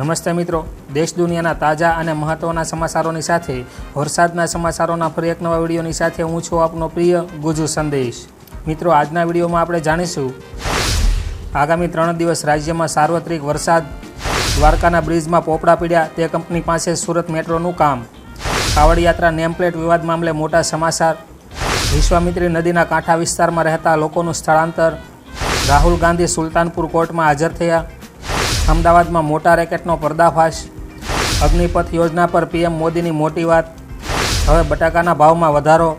નમસ્તે મિત્રો. દેશ દુનિયાના તાજા અને મહત્ત્વના સમાચારોની સાથે, વરસાદના સમાચારોના ફરી એક નવા વિડીયોની સાથે હું છું આપનો પ્રિય ગુજુ સંદેશ. મિત્રો, આજના વિડીયોમાં આપણે જાણીશું, આગામી ત્રણ દિવસ રાજ્યમાં સાર્વત્રિક વરસાદ, દ્વારકાના બ્રિજમાં પોપડા પીડ્યા તે કંપની પાસે સુરત મેટ્રોનું કામ. કાવડ યાત્રા નેમપ્લેટ વિવાદ મામલે મોટા સમાચાર, વિશ્વામિત્રી નદીના કાંઠા વિસ્તારમાં રહેતા લોકોનું સ્થળાંતર, રાહુલ ગાંધી સુલતાનપુર કોર્ટમાં હાજર થયા અમદાવાદમાં મોટા રેકેટનો પર્દાફાશ. અગ્નિપથ યોજના પર પીએમ મોદીની મોટી વાત. હવે બટાકાના ભાવમાં વધારો.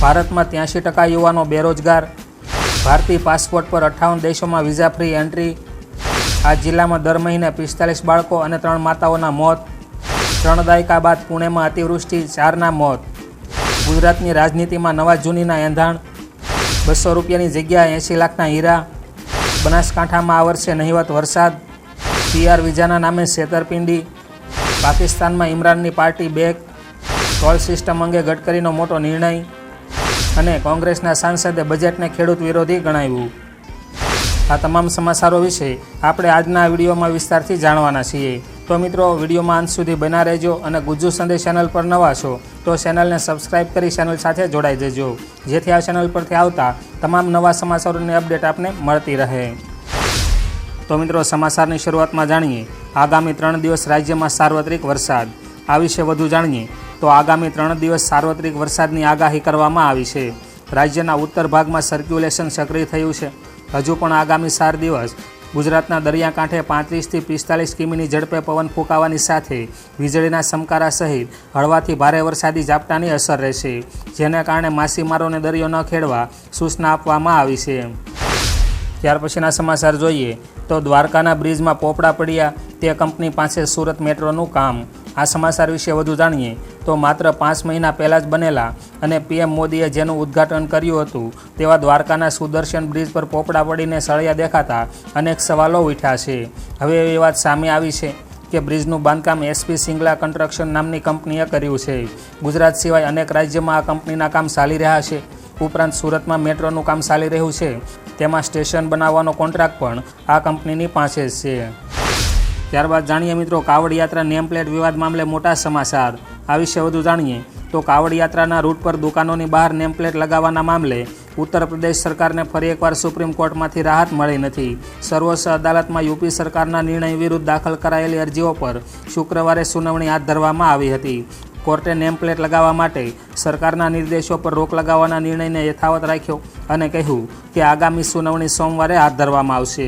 ભારતમાં ત્યાંશી ટકા યુવાનો બેરોજગાર. ભારતીય પાસપોર્ટ પર અઠ્ઠાવન દેશોમાં વિઝા ફ્રી એન્ટ્રી. આ જિલ્લામાં દર મહિને પિસ્તાલીસ બાળકો અને ત્રણ માતાઓના મોત. ત્રણ દાયકા બાદ પુણેમાં અતિવૃષ્ટિ, ચારના મોત. ગુજરાતની રાજનીતિમાં નવા જૂનીના એંધાણ. બસો રૂપિયાની જગ્યાએ એંશી લાખના હીરા. બનાસકાંઠામાં આ વર્ષે નહિવત વરસાદ. પીઆર વિઝાના નામે છેતરપિંડી, પાકિસ્તાનમાં ઇમરાનની પાર્ટી બેક ટોલ સિસ્ટમ અંગે ગડકરીનો મોટો નિર્ણય અને કોંગ્રેસના સાંસદે બજેટને ખેડૂત વિરોધી ગણાવ્યું. આ તમામ સમાચારો વિશે આપણે આજના વિડીયોમાં વિસ્તારથી જાણવાના છીએ. તો મિત્રો, વિડીયોમાં અંત સુધી બના રહેજો અને ગુજ્જુ સંદેશ ચેનલ પર નવા છો તો ચેનલને સબસ્ક્રાઇબ કરી ચેનલ સાથે જોડાઈ જજો. જેથી આ ચેનલ પરથી આવતા તમામ નવા સમાચારોની અપડેટ આપને મળતી રહે. તો મિત્રો, સમાચારની શરૂઆતમાં જાણીએ, આગામી ત્રણ દિવસ રાજ્યમાં સાર્વત્રિક વરસાદ. આ વિશે વધુ જાણીએ, તો આગામી ત્રણ દિવસ સાર્વત્રિક વરસાદની આગાહી કરવામાં આવી છે. રાજ્યના ઉત્તર ભાગમાં સર્ક્યુલેશન સક્રિય થયું છે. હજુ પણ આગામી ચાર દિવસ, ગુજરાતના દરિયાકાંઠે પાંત્રીસથી પિસ્તાલીસ કિમીની ઝડપે પવન ફૂંકાવાની સાથે વીજળીના સમકારા સહિત હળવાથી ભારે વરસાદી ઝાપટાની અસર રહેશે, જેને કારણે માછીમારોને દરિયો ન ખેડવા સૂચના આપવામાં આવી છે. ત્યાર પછીના સમાચાર જોઈએ તો દ્વારકાના બ્રિજમાં પોપડા પડ્યા તે કંપની પાસે સુરત મેટ્રોનું કામ. આ સમાચાર વિશે વધુ જાણીએ તો માત્ર પાંચ મહિના પહેલાં જ બનેલા અને પીએમ મોદીએ જેનું ઉદ્ઘાટન કર્યું હતું તેવા દ્વારકાના સુદર્શન બ્રિજ પર પોપડા પડીને સળિયા દેખાતા અનેક સવાલો ઉઠ્યા છે. હવે એવી વાત સામે આવી છે કે બ્રિજનું બાંધકામ એસપી સિંગલા કન્સ્ટ્રક્શન નામની કંપનીએ કર્યું છે. ગુજરાત સિવાય અનેક રાજ્યમાં આ કંપનીના કામ ચાલી રહ્યા છે. ઉપરાંત સુરતમાં મેટ્રોનું કામ ચાલી રહ્યું છે. તેમાં સ્ટેશન બનાવવાનો કોન્ટ્રાક્ટ પણ આ કંપનીની પાસે જ છે. ત્યારબાદ જાણીએ મિત્રો કાવડ યાત્રા નેમપ્લેટ વિવાદ મામલે મોટા સમાચાર. આ વિશે વધુ જાણીએ તો કાવડ યાત્રાના રૂટ પર દુકાનોની બહાર નેમપ્લેટ લગાવવાના મામલે ઉત્તર પ્રદેશ સરકારને ફરી એકવાર સુપ્રીમ કોર્ટમાંથી રાહત મળી નથી. સર્વોચ્ચ અદાલતમાં યુપી સરકારના નિર્ણય વિરુદ્ધ દાખલ કરાયેલી અરજીઓ પર શુક્રવારે સુનાવણી હાથ ધરવામાં આવી હતી. કોર્ટે નેમ પ્લેટ લગાવવા માટે સરકારના નિર્દેશો પર રોક લગાવવાના નિર્ણયને યથાવત રાખ્યો અને કહ્યું કે આગામી સુનાવણી સોમવારે હાથ ધરવામાં આવશે.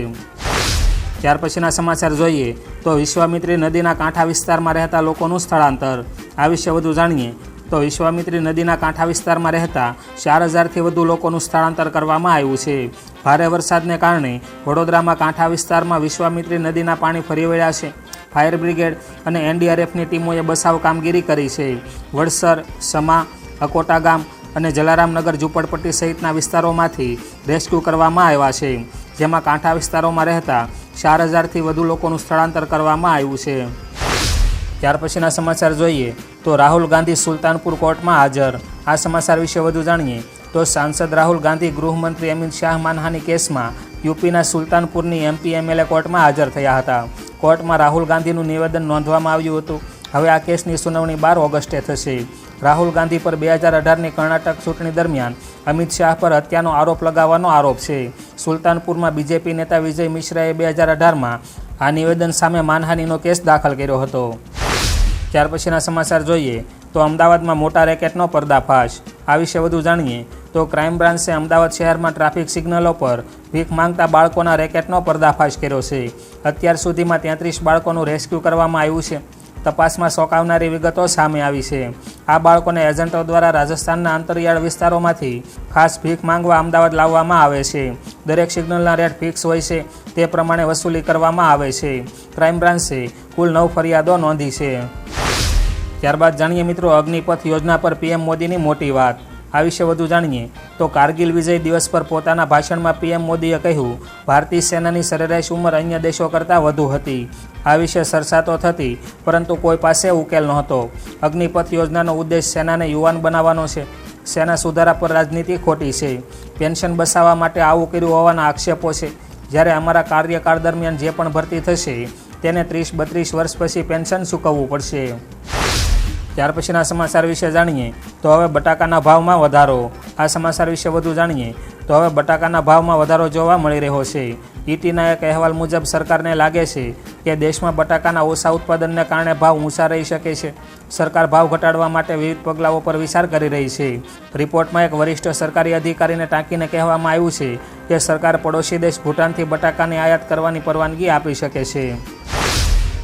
ત્યાર પછીના સમાચાર જોઈએ તો વિશ્વામિત્રી નદીના કાંઠા વિસ્તારમાં રહેતા લોકોનું સ્થળાંતર. આ વિશે વધુ જાણીએ તો વિશ્વામિત્રી નદીના કાંઠા વિસ્તારમાં રહેતા ચાર હજારથી વધુ લોકોનું સ્થળાંતર કરવામાં આવ્યું છે. ભારે વરસાદને કારણે વડોદરામાં કાંઠા વિસ્તારમાં વિશ્વામિત્રી નદીના પાણી ફરી વળ્યા છે. ફાયર બ્રિગેડ અને એનડીઆરએફની ટીમોએ બસાવ કામગીરી કરી છે. વડસર, સમા, અકોટા ગામ અને જલારામનગર ઝૂંપડપટ્ટી સહિતના વિસ્તારોમાંથી રેસ્ક્યુ કરવામાં આવ્યા છે. જેમાં કાંઠા વિસ્તારોમાં રહેતા ચાર હજારથી વધુ લોકોનું સ્થળાંતર કરવામાં આવ્યું છે. ત્યાર પછીના સમાચાર જોઈએ તો રાહુલ ગાંધી સુલતાનપુર કોર્ટમાં હાજર. આ સમાચાર વિશે વધુ જાણીએ તો સાંસદ રાહુલ ગાંધી ગૃહમંત્રી અમિત શાહ માનહાની કેસમાં યુપીના સુલતાનપુરની એમપી એમએલએ કોર્ટમાં હાજર થયા હતા. કોર્ટમાં રાહુલ ગાંધીનું નિવેદન નોંધવામાં આવ્યું હતું. હવે આ કેસની સુનાવણી બાર ઓગસ્ટે થશે. રાહુલ ગાંધી પર બે હજાર અઢારની કર્ણાટક ચૂંટણી દરમિયાન અમિત શાહ પર હત્યાનો આરોપ લગાવવાનો આરોપ છે. સુલતાનપુરમાં બીજેપી નેતા વિજય મિશ્રાએ બે હજાર અઢારમાં આ નિવેદન સામે માનહાનિનો કેસ દાખલ કર્યો હતો. ત્યાર પછીના સમાચાર જોઈએ તો અમદાવાદમાં મોટા રેકેટનો પર્દાફાશ. આ વિશે વધુ જાણીએ તો ક્રાઇમ બ્રાન્ચે અમદાવાદ શહેરમાં ટ્રાફિક સિગ્નલો પર ભીખ માંગતા બાળકોના રેકેટનો પર્દાફાશ કર્યો છે. અત્યાર સુધીમાં તેત્રીસ બાળકોનું રેસ્ક્યુ કરવામાં આવ્યું છે. તપાસમાં સોંકાવનારી વિગતો સામે આવી છે. આ બાળકોને એજન્ટો દ્વારા રાજસ્થાનના અંતરિયાળ વિસ્તારોમાંથી ખાસ ભીખ માંગવા અમદાવાદ લાવવામાં આવે છે. દરેક સિગ્નલના રેટ ફિક્સ હોય છે. તે પ્રમાણે વસૂલી કરવામાં આવે છે. ક્રાઇમ બ્રાન્ચે કુલ નવ ફરિયાદો નોંધી છે. ત્યારબાદ જાણીએ મિત્રો, અગ્નિપથ યોજના પર પીએમ મોદીની મોટી વાત. આ વિશે વધુ જાણીએ તો કારગિલ વિજય દિવસ પર પોતાના ભાષણમાં પીએમ મોદીએ કહ્યું, ભારતીય સેનાની સરેરાશ ઉંમર અન્ય દેશો કરતાં વધુ હતી. આ વિશે ચર્ચાતો થતી, પરંતુ કોઈ પાસે ઉકેલ નહોતો. અગ્નિપથ યોજનાનો ઉદ્દેશ સેનાને યુવાન બનાવવાનો છે. સેના સુધારા પર રાજનીતિ ખોટી છે. પેન્શન બસાવવા માટે આવું કર્યું હોવાના આક્ષેપો છે. જ્યારે અમારા કાર્યકાળ દરમિયાન જે પણ ભરતી થશે, તેને ત્રીસ બત્રીસ વર્ષ પછી પેન્શન ચૂકવવું પડશે. ત્યાર પછીના સમાચાર વિશે જાણીએ, તો હવે બટાકાના ભાવમાં વધારો. આ સમાચાર વિશે વધુ જાણીએ, તો હવે બટાકાના ભાવમાં વધારો જોવા મળી રહ્યો છે. ઈટીના એક અહેવાલ મુજબ સરકારને લાગે છે કે દેશમાં બટાકાના ઓછા ઉત્પાદનને કારણે ભાવ ઊંચા રહી શકે છે. સરકાર ભાવ ઘટાડવા માટે વિવિધ પગલાઓ પર વિચાર કરી રહી છે. રિપોર્ટમાં એક વરિષ્ઠ સરકારી અધિકારીને ટાંકીને કહેવામાં આવ્યું છે કે સરકાર પડોશી દેશ ભૂટાનથી બટાકાની આયાત કરવાની પરવાનગી આપી શકે છે.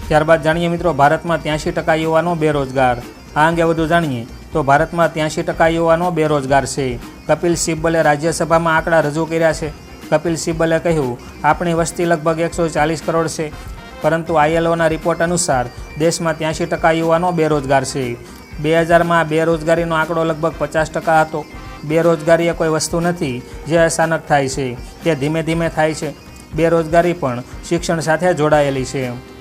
ત્યારબાદ જાણીએ મિત્રો, ભારતમાં ત્યાંશી ટકા યુવાનો બેરોજગાર. આ અંગે વધુ જાણીએ તો ભારતમાં ત્યાંશી ટકા યુવાનો બેરોજગાર છે. કપિલ સિબ્બલે રાજ્યસભામાં આંકડા રજૂ કર્યા છે. કપિલ સિબ્બલે કહ્યું, આપણી વસ્તી લગભગ એકસો ચાલીસ કરોડ છે. પરંતુ આઈએલઓના રિપોર્ટ અનુસાર દેશમાં ત્યાંશી ટકા યુવાનો બેરોજગાર છે. બે હજારમાં બેરોજગારીનો આંકડો લગભગ પચાસ ટકા હતો. બેરોજગારી એ કોઈ વસ્તુ નથી જે અચાનક થાય છે. તે ધીમે ધીમે થાય છે. બેરોજગારી પણ શિક્ષણ સાથે જોડાયેલી છે.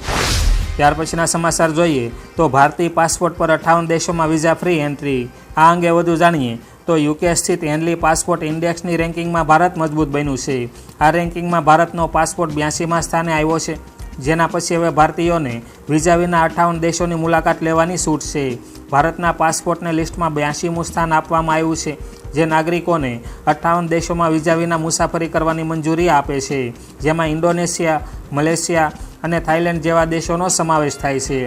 ત્યાર પછીના સમાચાર જોઈએ તો ભારતીય પાસપોર્ટ પર અઠાવન દેશોમાં વિઝા ફ્રી એન્ટ્રી. આ અંગે વધુ જાણીએ તો યુકે સ્થિત હેનલી પાસપોર્ટ ઇન્ડેક્સની રેન્કિંગમાં ભારત મજબૂત બન્યું છે. આ રેન્કિંગમાં ભારતનો પાસપોર્ટ બ્યાસીમાં સ્થાને આવ્યો છે. જેના પછી હવે ભારતીયોને વિઝા વિના અઠ્ઠાવન દેશોની મુલાકાત લેવાની છૂટ છે. ભારતના પાસપોર્ટને લિસ્ટમાં બ્યાસીમું સ્થાન આપવામાં આવ્યું છે, જે નાગરિકોને અઠ્ઠાવન દેશોમાં વિઝા વિના મુસાફરી કરવાની મંજૂરી આપે છે. જેમાં ઇન્ડોનેશિયા, મલેશિયા અને થાઇલેન્ડ જેવા દેશોનો સમાવેશ થાય છે.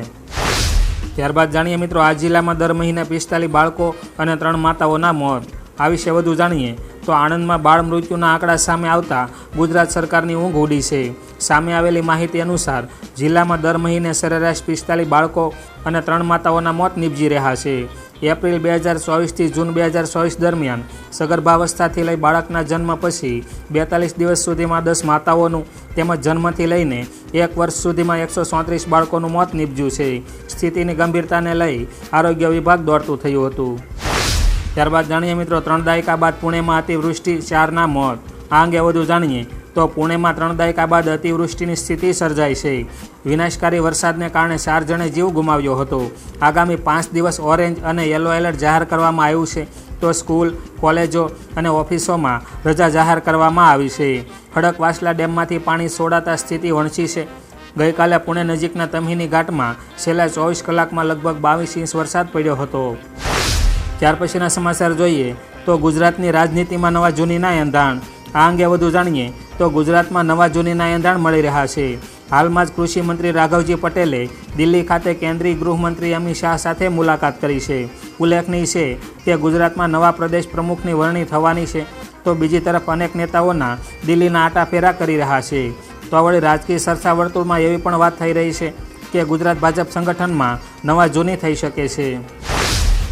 ત્યારબાદ જાણીએ મિત્રો, આ જિલ્લામાં દર મહિને પિસ્તાલીસ બાળકો અને ત્રણ માતાઓના મોત. આ વિશે વધુ જાણીએ તો આણંદમાં બાળ મૃત્યુના આંકડા સામે આવતા ગુજરાત સરકારની ઊંઘ ઉડી છે. સામે આવેલી માહિતી અનુસાર, જિલ્લામાં દર મહિને સરેરાશ પિસ્તાલીસ બાળકો અને ત્રણ માતાઓના મોત નીપજી રહ્યા છે. એપ્રિલ બે હજાર ચોવીસથી જૂન બે હજાર ચોવીસ દરમિયાન સગર્ભાવસ્થાથી લઈ બાળકના જન્મ પછી બેતાલીસ દિવસ સુધીમાં દસ માતાઓનું તેમજ જન્મથી લઈને એક વર્ષ સુધીમાં એકસો ચોત્રીસ બાળકોનું મોત નીપજ્યું છે. સ્થિતિની ગંભીરતાને લઈ આરોગ્ય વિભાગ દોડતું થયું હતું. ત્યારબાદ જાણીએ મિત્રો ત્રણ દાયકા બાદ પુણેમાં અતિવૃષ્ટિ, ચારના મોત. આ અંગે વધુ જાણીએ તો પુણેમાં ત્રણ દાયકા બાદ અતિવૃષ્ટિની સ્થિતિ સર્જાઈ છે. વિનાશકારી વરસાદને કારણે ચાર જણે જીવ ગુમાવ્યો હતો. આગામી પાંચ દિવસ ઓરેન્જ અને યલો એલર્ટ જાહેર કરવામાં આવ્યું છે. તો સ્કૂલ, કોલેજો અને ઓફિસોમાં રજા જાહેર કરવામાં આવી છે. ખડકવાસલા ડેમમાંથી પાણી છોડાતા સ્થિતિ વણસી છે. ગઈકાલે પુણે નજીકના તમહીની ઘાટમાં છેલ્લા ચોવીસ કલાકમાં લગભગ બાવીસ ઇંચ વરસાદ પડ્યો હતો. ત્યાર પછીના સમાચાર જોઈએ તો ગુજરાતની રાજનીતિમાં નવા જૂનીના એંધાણ આ અંગે વધુ જાણીએ તો ગુજરાતમાં નવા જૂનીના એંધાણ મળી રહ્યા છે. હાલમાં જ કૃષિ મંત્રી રાઘવજી પટેલે દિલ્હી ખાતે કેન્દ્રીય ગૃહમંત્રી અમિત શાહ સાથે મુલાકાત કરી છે. ઉલ્લેખનીય છે કે ગુજરાતમાં નવા પ્રદેશ પ્રમુખની વરણી થવાની છે તો બીજી તરફ અનેક નેતાઓના દિલ્હીના આટાફેરા કરી રહ્યા છે. તો વળી રાજકીય સરસા વર્તુળમાં એવી પણ વાત થઈ રહી છે કે ગુજરાત ભાજપ સંગઠનમાં નવા જૂની થઈ શકે છે.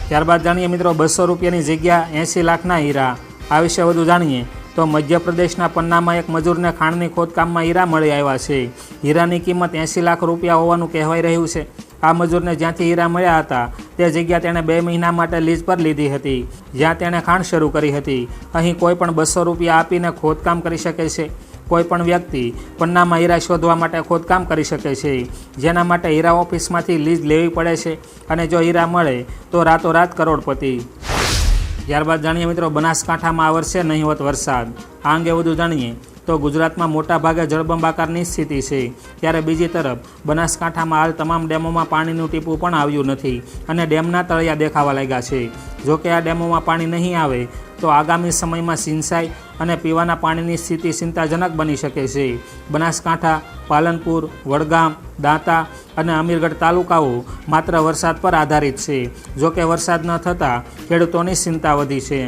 ત્યારબાદ જાણીએ મિત્રો, બસો રૂપિયાની જગ્યા એંસી લાખના હીરા. આ વિશે વધુ જાણીએ તો મધ્યપ્રદેશના પન્નામાં એક મજૂરને ખાણની ખોદકામમાં હીરા મળી આવ્યા છે. હીરાની કિંમત એંસી લાખ રૂપિયા હોવાનું કહેવાઈ રહ્યું છે. આ મજૂરને જ્યાંથી હીરા મળ્યા હતા, તે જગ્યા તેણે બે મહિના માટે લીઝ પર લીધી હતી. જ્યાં તેણે ખાણ શરૂ કરી હતી. અહીં કોઈ પણ બસો રૂપિયા આપીને ખોદકામ કરી શકે છે. કોઈ પણ વ્યક્તિ પન્નામાં હીરા શોધવા માટે ખોદકામ કરી શકે છે. જેના માટે હીરા ઓફિસમાંથી લીઝ લેવી પડે છે અને જો હીરા મળે, તો રાતોરાત કરોડપતિ. ત્યારબાદ જાણીએ મિત્રો, બનાસકાંઠામાં આ વર્ષે નહીવત વરસાદ. આ અંગે વધુ જાણીએ તો ગુજરાતમાં મોટાભાગે જળબંબાકારની સ્થિતિ છે. ત્યારે બીજી તરફ, બનાસકાંઠામાં હાલ તમામ ડેમોમાં પાણીનું ટીપું પણ આવ્યું નથી અને ડેમના તળિયા દેખાવા લાગ્યા છે. જોકે આ ડેમોમાં પાણી નહીં આવે તો આગામી સમયમાં સિંચાઈ અને પીવાના પાણીની સ્થિતિ ચિંતાજનક બની શકે છે. બનાસકાંઠા, પાલનપુર, વડગામ, દાંતા અને અમીરગઢ તાલુકાઓ માત્ર વરસાદ પર આધારિત છે. જોકે વરસાદ ન થતાં ખેડૂતોની ચિંતા વધી છે.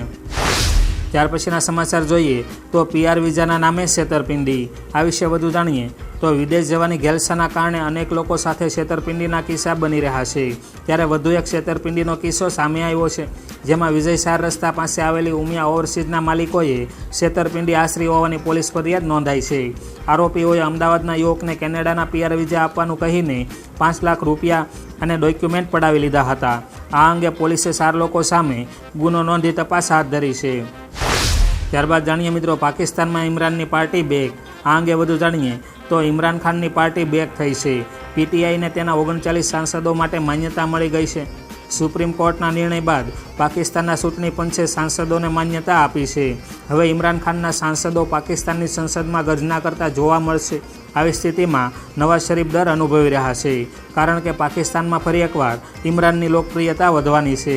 ત્યાર પછીના સમાચાર જોઈએ તો પીઆર વિઝાના નામે છેતરપિંડી. આ વિશે વધુ જાણીએ તો વિદેશ જવાની ઘેલસાના કારણે અનેક લોકો સાથે છેતરપિંડીના કિસ્સા બની રહ્યા છે. ત્યારે વધુ એક છેતરપિંડીનો કિસ્સો સામે આવ્યો છે, જેમાં વિજય સાર રસ્તા પાસે આવેલી ઉમિયા ઓવરસીઝના માલિકોએ છેતરપિંડી આશરી હોવાની પોલીસ ફરિયાદ નોંધાઈ છે. આરોપીઓએ અમદાવાદના યુવકને કેનેડાના પીઆર વિઝા આપવાનું કહીને પાંચ લાખ રૂપિયા અને ડોક્યુમેન્ટ પડાવી લીધા હતા. આ અંગે પોલીસે ચાર લોકો સામે ગુનો નોંધી તપાસ હાથ ધરી છે. ત્યારબાદ જાણીએ મિત્રો, પાકિસ્તાનમાં ઇમરાનની પાર્ટી બેક. આ અંગે વધુ જાણીએ તો ઇમરાન ખાનની પાર્ટી બેક થઈ છે. પીટીઆઈને તેના ઓગણચાલીસ સાંસદો માટે માન્યતા મળી ગઈ છે. સુપ્રીમ કોર્ટના નિર્ણય બાદ પાકિસ્તાનના ચૂંટણી પંચે સાંસદોને માન્યતા આપી છે. હવે ઇમરાન ખાનના સાંસદો પાકિસ્તાનની સંસદમાં ગર્જના કરતા જોવા મળશે. આવી સ્થિતિમાં નવાઝ શરીફ ડર અનુભવી રહ્યા છે, કારણ કે પાકિસ્તાનમાં ફરી એકવાર ઇમરાનની લોકપ્રિયતા વધવાની છે.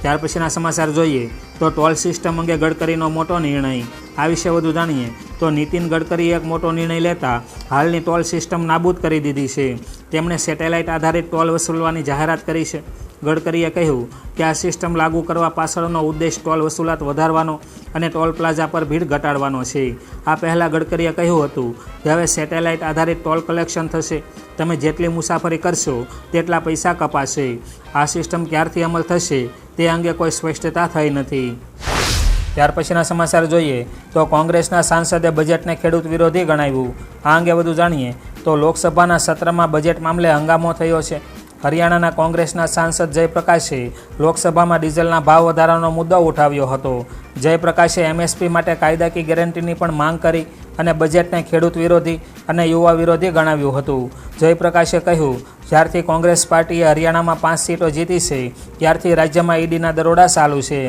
ત્યાર પછીના સમાચાર જોઈએ. તો ટોલ સિસ્ટમ અંગે ગડકરીનો મોટો નિર્ણય. આ વિશે વધુ જાણીએ તો નીતિન ગડકરીએ એક મોટો નિર્ણય લેતા હાલની ટોલ સિસ્ટમ નાબૂદ કરી દીધી છે. તેમણે સેટેલાઇટ આધારિત ટોલ વસૂલવાની જાહેરાત કરી છે. ગડકરીએ કહ્યું કે આ સિસ્ટમ લાગુ કરવા પાછળનો ઉદ્દેશ ટોલ વસૂલાત વધારવાનો અને ટોલ પ્લાઝા પર ભીડ ઘટાડવાનો છે. આ પહેલાં ગડકરીએ કહ્યું હતું કે હવે સેટેલાઇટ આધારિત ટોલ કલેક્શન થશે. તમે જેટલી મુસાફરી કરશો, તેટલા પૈસા કપાશે. આ સિસ્ટમ ક્યારથી અમલ થશે તે અંગે કોઈ સ્પષ્ટતા થઈ નથી. ત્યાર પછીના સમાચાર જોઈએ તો કોંગ્રેસના સાંસદે બજેટને ખેડૂત વિરોધી ગણાવ્યું. આ અંગે વધુ જાણીએ તો લોકસભાના સત્રમાં બજેટ મામલે હંગામો થયો છે. હરિયાણાના કોંગ્રેસના સાંસદ જયપ્રકાશે લોકસભામાં ડીઝલના ભાવ વધારાનો મુદ્દો ઉઠાવ્યો હતો. જયપ્રકાશે એમએસપી માટે કાયદાકીય ગેરંટીની પણ માંગ કરી અને બજેટને ખેડૂત વિરોધી અને યુવા વિરોધી ગણાવ્યું હતું. જયપ્રકાશે કહ્યું, જ્યારથી કોંગ્રેસ પાર્ટીએ હરિયાણામાં પાંચ સીટો જીતી છે, ત્યારથી રાજ્યમાં ઈડીના દરોડા ચાલુ છે.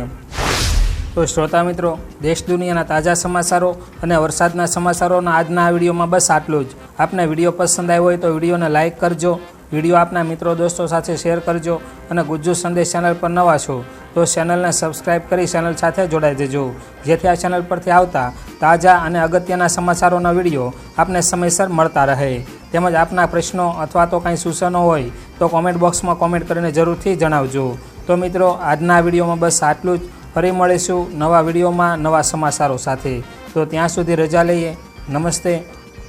તો શ્રોતા મિત્રો, દેશ દુનિયાના તાજા સમાચારો અને વરસાદના સમાચારોના આજના આ વિડીયોમાં બસ આટલું જ. આપને વીડિયો પસંદ આવ્યો હોય તો વિડીયોને લાઇક કરજો વીડિયો આપના મિત્રો દોસ્તો સાથે શેર કરજો અને ગુજ્જુ સંદેશ ચેનલ પર નવા છો તો ચેનલને સબસ્ક્રાઇબ કરી ચેનલ સાથે જોડાઈ દેજો. જેથી આ ચેનલ પરથી આવતા તાજા અને અગત્યના સમાચારોના વીડિયો આપને સમયસર મળતા રહે. તેમજ આપના પ્રશ્નો અથવા તો કાંઈ સૂચનો હોય તો કોમેન્ટ બોક્સમાં કોમેન્ટ કરીને જરૂરથી જણાવજો. તો મિત્રો, આજના વિડીયોમાં બસ આટલું જ. ફરી મળીશું નવા વિડીયોમાં નવા સમાચારો સાથે. તો ત્યાં સુધી રજા લઈએ. નમસ્તે.